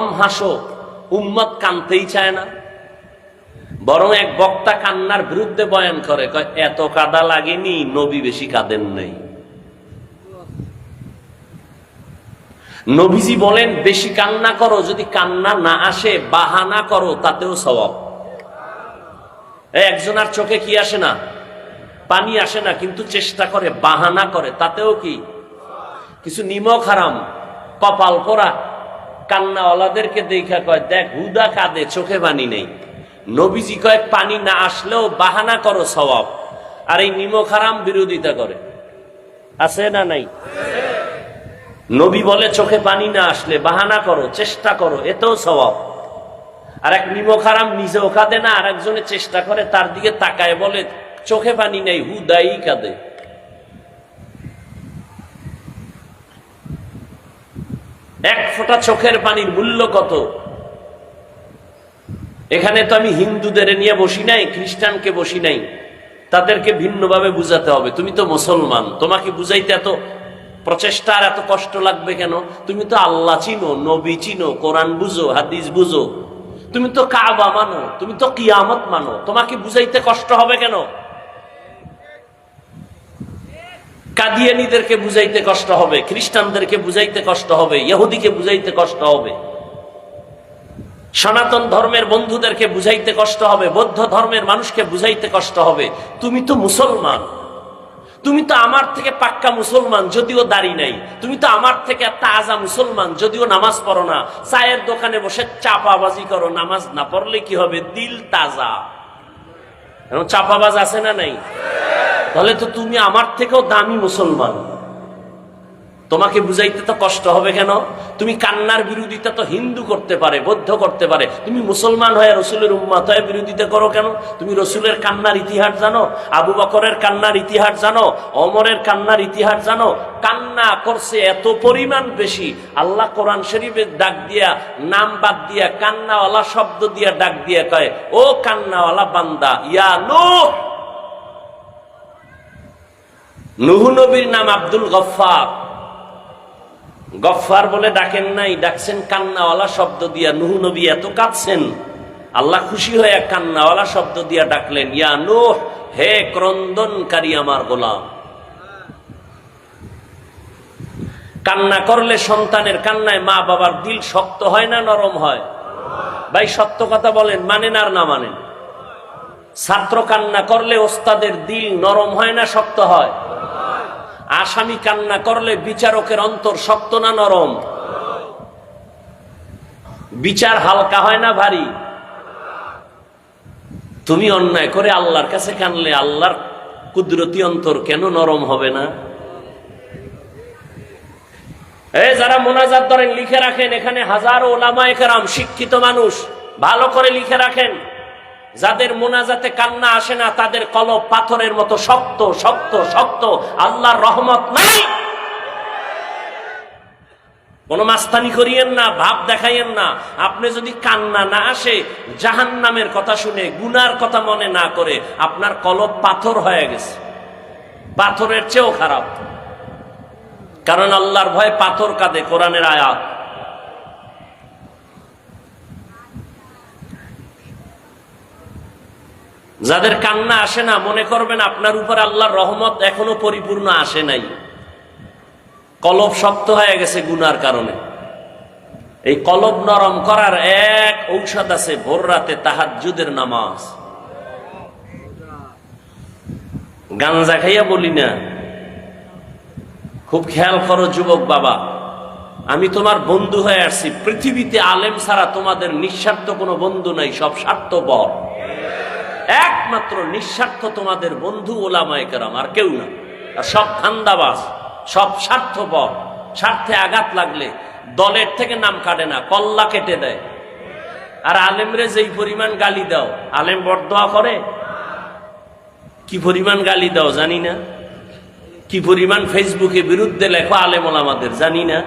কম হাসো উম্মত কানতেই চায় না। বরং এক বক্তা কান্নার বিরুদ্ধে বয়ান করে এত কাদা লাগেনি, নবী বেশি কাঁদেন নেই। নবীজি বলেন, বেশি কান্না করো, যদি কান্না না আসে, বাহানা করো, তাতেও স্বভাব একজনের চোখে কি আসে না? পানি আসে না, কিন্তু চেষ্টা করে, বাহানা করে, তাতেও কি? কিছু নিমক হারাম, কপাল করা কান্নাওয়ালাদেরকে দেখা কয়, দেখ, হুদা কাঁদে, চোখে পানি নেই। নবীজি কয়, পানি না আসলেও বাহানা করো স্বভাব আর এই নিমক হারাম বিরোধিতা করে। আছে না নাই? নবী বলে, চোখে পানি না আসলে বাহানা করো, চেষ্টা করো, এতেও স্বভাব আর এক নিমক হারাম নিজেও কাঁদে না আর একজনে চেষ্টা করে, তার দিকে তাকায় বলে, চোখে পানি নেই, হুদাই কাঁদে। এক ফোঁটা চোখের পানির মূল্য কত? এখানে তো আমি হিন্দুদের নিয়ে বসি নাই, খ্রিস্টানকে বসি নাই। তাদেরকে ভিন্নভাবে বুঝাতে হবে। তুমি তো মুসলমান, তোমাকে বুঝাইতে এত প্রচেষ্টা আর এত কষ্ট লাগবে কেন? তুমি তো আল্লাহ চিনো, নবী চিনো, কোরআন বুঝো, হাদিস বুঝো। তুমি তো কাবা মানো, তুমি তো কিয়ামত মানো। তোমাকে বুঝাইতে কষ্ট হবে কেন? কাদিয়ানিদেরকে বুঝাইতে কষ্ট হবে, খ্রিস্টানদেরকে বুঝাইতে কষ্ট হবে, ইহুদিকে বুঝাইতে কষ্ট হবে। সনাতন ধর্মের বন্ধুদেরকে বুঝাইতে কষ্ট হবে, বৌদ্ধ ধর্মের মানুষকে বুঝাইতে কষ্ট হবে। তুমি তো মুসলমান। তুমি তো আমার থেকে পাক্কা মুসলমান, যদিও দাড়ি নাই। তুমি তো আমার থেকে তাজা মুসলমান, যদিও নামাজ পড়ো না। চায়ের দোকানে বসে চাপাবাজি করো, নামাজ না পড়লে কি হবে? দিল তাজা। চাপাবাজ আছে না নাই? তাহলে তো তুমি আমার থেকেও দামি মুসলমান। তোমাকে বুঝাইতে তো কষ্ট হবে কেন? তুমি কান্নার বিরোধিতা তো হিন্দু করতে পারে, বৌদ্ধ করতে পারে। তুমি মুসলমান হয়ে রসুলের উম্মাত হয়ে বিরোধিতা করো কেন? তুমি রসুলের কান্নার ইতিহাস জানো, আবু বকরের কান্নার ইতিহাস জানো অমরের কান্নার ইতিহাস জানো। কান্না করছে এত পরিমাণ বেশি। আল্লাহ কোরআন শরীফের ডাক দিয়া, নাম বাদ দিয়া, কান্নাওয়ালা শব্দ দিয়া ডাক দিয়া কয়, ও কান্নাওয়ালা বান্দা, ইয়া নূহ! নুহু নবীর নাম আব্দুল গফফার। গফফার বলে ডাকেন নাই, ডাকছেন কান্নাওয়ালা শব্দ দিয়া। নুহু নবী এত কাঁদছেন, আল্লাহ খুশি হয়ে কান্নাওয়ালা শব্দ দিয়া ডাকলেন, ইয়া নুহ, হে ক্রন্দনকারী আমার গোলাম। কান্না করলে সন্তানের কান্নায় মা বাবার দিল শক্ত হয় না নরম হয়? ভাই, সত্য কথা বলেন, মানেন আর না মানেন? ছাত্র কান্না করলে ওস্তাদের দিল নরম হয় না শক্ত হয়? আসামি কান্না করলে বিচারকের অন্তর শক্ত না নরম? বিচার হালকা হয় না ভারী? তুমি অন্যায় করে আল্লাহর কাছে কানলে আল্লাহর কুদরতি অন্তর কেন নরম হবে না? এই যারা মোনাজাত ধরেন, লিখে রাখেন, এখানে হাজারো ওলামা একরাম শিক্ষিত মানুষ, ভালো করে লিখে রাখেন। যাদের মোনাজাতে কান্না আসে না, তাদের কলব পাথরের মতো শক্ত শক্ত শক্ত। আল্লাহর রহমত নাই। কোনো মাস্তানি করিয়েন না, ভাব দেখাইয়েন না। আপনি যদি কান্না না আসে জাহান নামের কথা শুনে, গুনার কথা মনে না করে, আপনার কলব পাথর হয়ে গেছে। পাথরের চেয়েও খারাপ। কারণ আল্লাহর ভয় পাথর কাঁদে কোরআনের আয়াত। যাদের কান্না আসে না, মনে করবেন আপনার উপর আল্লাহর রহমত এখনও পরিপূর্ণ আসে নাই। কলব শক্ত হয়ে গেছে গুনার কারণে। এই কলব নরম করার এক ঔষধ আছে ভোর রাতে তাহাজুদের নামাজ। গাঞ্জা খাইয়া বলি না, খুব খেয়াল করো যুবক বাবা, আমি তোমার বন্ধু হয়ে আসছি। পৃথিবীতে আলেম ছাড়া তোমাদের নিঃস্বার্থ কোনো বন্ধু নাই, সব স্বার্থপর। একমাত্র নিঃস্বার্থ তোমাদের বন্ধু ওলামায় কেরাম, আর কেউ না। আর সব ধান্দাবাজ, সব স্বার্থপর, স্বার্থে আঘাত লাগলে দলের থেকে নাম কাটে না, কল্লা কেটে দেয়। আর আলেমরে যেই পরিমাণ গালি দাও, আলেম বরদোয়া করে? কি পরিমাণ গালি দাও জানি না। কি পরিমাণ ফেসবুকে বিরুদ্ধে লেখো আলেম আমাদের জানি না।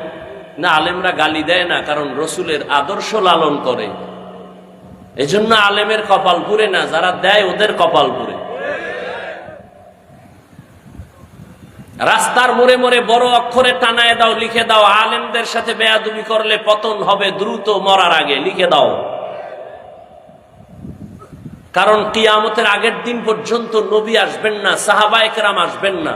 না, আলেমরা গালি দেয় না, কারণ রসুলের আদর্শ লালন করে। এজন্য আলেমের কপাল পুরে না, যারা দেয় ওদের কপাল পুরে রাস্তার মোড়ে মোড়ে বড় অক্ষরে টানায় দাও, লিখে দাও, আলেমদের সাথে বেয়াদুবি করলে পতন হবে দ্রুত মরার আগে, লিখে দাও। কারণ কিয়ামতের আগের দিন পর্যন্ত নবী আসবেন না সাহাবায়কেরাম আসবেন না।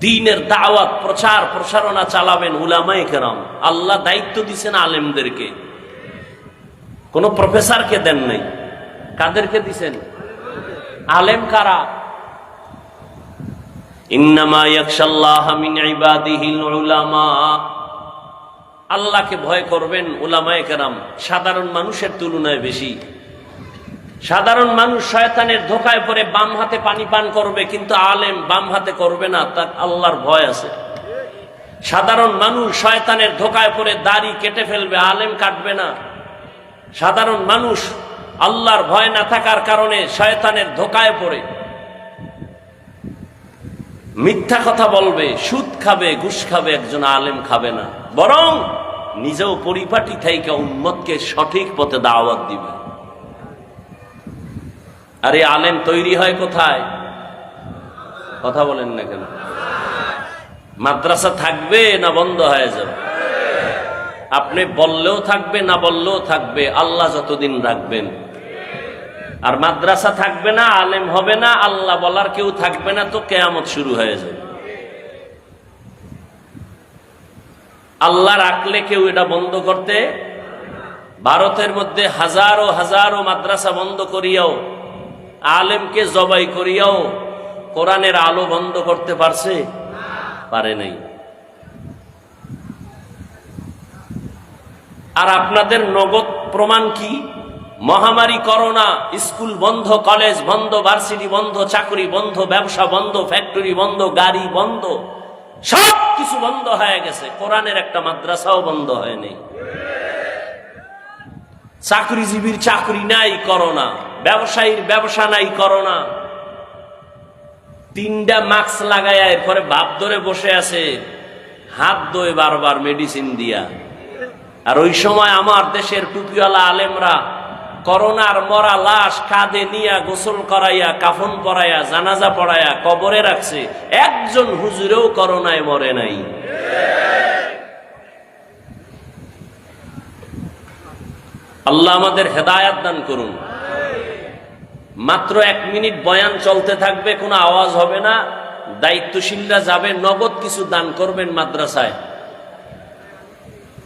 দিনের দাওয়াত, প্রচার, প্রসারণা চালাবেন উলামায়ে কেরাম। আল্লাহ দায়িত্ব দিচ্ছেন আলেমদেরকে। কোন প্রফেসরকে দেন নাই। কাদেরকে দিছেন? আলেম কারা? আল্লাহকে ভয় করবেন উলামায়ে কেরাম, সাধারণ মানুষের তুলনায় বেশি। সাধারণ মানুষ শয়তানের ধোকায় পরে বাম হাতে পানি পান করবে, কিন্তু আলেম বাম হাতে করবে না তার আল্লাহর ভয় আছে। সাধারণ মানুষ শয়তানের ধোকায় পড়ে দাড়ি কেটে ফেলবে, আলেম কাটবে না। সাধারণ মানুষ আল্লাহর ভয় না থাকার কারণে শয়তানের ধোকায় পড়ে। মিথ্যা কথা বলবে, সুদ খাবে, ঘুষ খাবে, একজন আলেম খাবে না। বরং নিজেও পরিপাটি থেকে উন্মতকে সঠিক পথে দাওয়াত দিবে। আরে আলেম তৈরি হয় কোথায়? কথা বলেন না কেন? মাদ্রাসা থাকবে না বন্ধ হয়ে যাবে? আপনি বললেও থাকবে, না বললেও থাকবে, আল্লাহ যতদিন রাখবেন। আর মাদ্রাসা থাকবে না, আলেম হবে না, আল্লাহ বলার কেউ থাকবে না, তো কেয়ামত শুরু হয়ে যাবে। আল্লাহ রাখলে কেউ এটা বন্ধ করতে ভারতের মধ্যে হাজারো হাজারো মাদ্রাসা বন্ধ করিয়াও, আলেমকে জবাই করিয়াও কোরআনের আলো বন্ধ করতে পারছে? পারে নাই। আর আপনাদের নগদ প্রমাণ কি? মহামারী, করোনা, স্কুল বন্ধ, কলেজ বন্ধ, ভার্সিটি বন্ধ, চাকরি বন্ধ, ব্যবসা বন্ধ, ফ্যাক্টরি বন্ধ, গাড়ি বন্ধ, সব কিছু বন্ধ হয়ে গেছে। কোরআনের একটা মাদ্রাসাও বন্ধ হয়নি। চাকরিজীবীর চাকরি নাই করোনা। ব্যবসায়ীর ব্যবসা নাই করোনা। তিনটা মাস্ক লাগায় এরপরে ভাব ধরে বসে আছে। হাত দোয় বারবার মেডিসিন দিয়া। আর ওই সময় আমার দেশের টুপিওয়ালা আলেমরা করোনার মরা লাশ কাঁধে নিয়া গোসল করাইয়া, কাফন পরাইয়া, জানাজা পড়াইয়া কবরে রাখছে। একজন হুজুরেও করোনায় মরে নাই। আল্লাহ আমাদের হেদায়াত দান করুন। মাত্র এক মিনিট বয়ান চলতে থাকবে, কোনো আওয়াজ হবে না। দায়িত্বশীলরা যাবে, নগদ কিছু দান করবেন মাদ্রাসায়।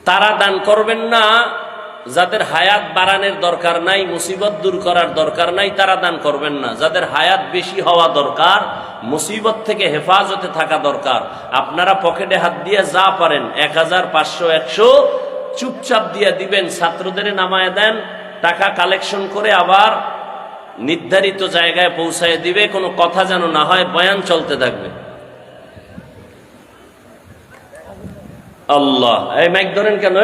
তারা দান করবেন না। যাদের হায়াত বাড়ানোর দরকার নাই, মুসিবত দূর করার দরকার নাই, তারা দান করবেন না। যাদের হায়াত বেশি হওয়া দরকার, মুসিবত থেকে হেফাজতে থাকা দরকার। আপনারা পকেটে হাত দিয়ে যা পারেন, এক হাজার পাঁচশো, একশো চুপচাপ দিয়ে দিবেন। ছাত্রদের নামায় দেন, টাকা কালেকশন করে আবার নির্ধারিত জায়গায় পৌঁছায় দিবে। কোনো কথা যেন না হয়, বয়ান চলতে থাকবে। আল্লাহ। এই মাইক ধরেন কেন?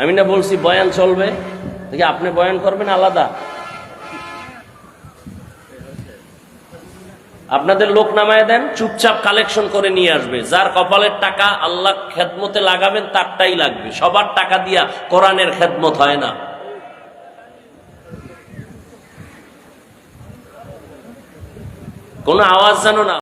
আমি না বলছি বয়ান চলবে? দেখি আপনি বয়ান করবেন আলাদা? আপনাদের লোক নামায় দেন, চুপচাপ কালেকশন করে নিয়ে আসবে। যার কপালের টাকা আল্লাহ খেদমতে লাগাবেন, তারটাই লাগবে। সবার টাকা দিয়া কোরআনের খেদমত হয় না। কোনো আওয়াজ জানো না